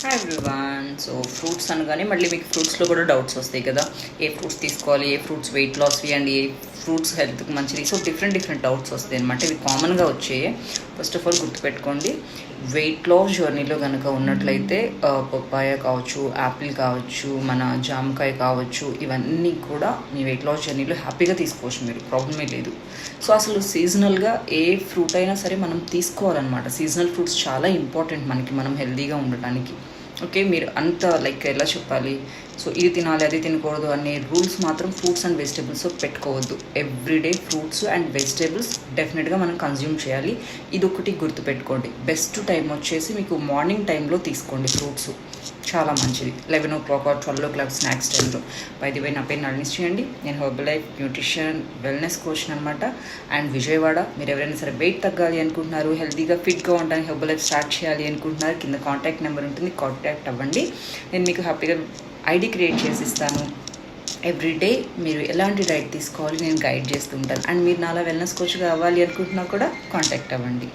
Hi everyone so fruits అనగానే మళ్ళీ మీకు ఫ్రూట్స్లో కూడా డౌట్స్ వస్తాయి కదా. ఏ ఫ్రూట్స్ తీసుకోవాలి ఏ ఫ్రూట్స్ వెయిట్ లాస్వి అండ్ ఏ ఫ్రూట్స్ హెల్త్కి మంచిది సో డిఫరెంట్ డిఫరెంట్ డౌట్స్ వస్తాయి అనమాట ఇవి కామన్గా వచ్చాయి. ఫస్ట్ ఆఫ్ ఆల్ గుర్తుపెట్టుకోండి వెయిట్ లాస్ జర్నీలో కనుక ఉన్నట్లయితే పప్పాయ కావచ్చు యాపిల్ కావచ్చు మన జామకాయ కావచ్చు ఇవన్నీ కూడా మీ వెయిట్ లాస్ జర్నీలో హ్యాపీగా తీసుకోవచ్చు మీరు. ప్రాబ్లమే లేదు. సో అసలు సీజనల్గా ఏ ఫ్రూట్ అయినా సరే మనం తీసుకోవాలన్నమాట. సీజనల్ ఫ్రూట్స్ చాలా ఇంపార్టెంట్ మనకి మనం హెల్తీగా ఉండటానికి. ఓకే మీరు అంత లైక్ ఎలా చెప్పాలి? సో ఇది తినాలి అది తినకూడదు అనే రూల్స్ మాత్రం ఫ్రూట్స్ అండ్ వెజిటేబుల్స్ పెట్టుకోవద్దు. ఎవ్రీడే ఫ్రూట్స్ అండ్ వెజిటేబుల్స్ డెఫినెట్గా మనం కన్జ్యూమ్ చేయాలి. ఇది ఒకటి గుర్తుపెట్టుకోండి. బెస్ట్ టైం వచ్చేసి మీకు మార్నింగ్ టైంలో తీసుకోండి ఫ్రూట్స్. చాలా మంచిది. Eleven o'clock or twelve o'clock snacks టైంలో బై వే నా పేరు నళిని చేయండి నేను Herbalife nutrition wellness coach అనమాట అండ్ విజయవాడ మీరు ఎవరైనా సరే వెయిట్ తగ్గాలి అనుకుంటున్నారు హెల్తీగా ఫిట్గా ఉండడానికి హెర్బల్ లైఫ్ స్టార్ట్ చేయాలి అనుకుంటున్నారు కింద కాంటాక్ట్ నెంబర్ ఉంటుంది కాంటాక్ట్ అవ్వండి. నేను మీకు హ్యాపీగా ఐడి క్రియేట్ చేసి ఇస్తాను. ఎవ్రీడే మీరు ఎలాంటి డైట్ తీసుకోవాలి నేను గైడ్ చేస్తుంటాను అండ్ మీరు నాలా వెల్నెస్ కోచ్ కావాలి అనుకుంటున్నా కూడా కాంటాక్ట్ అవ్వండి.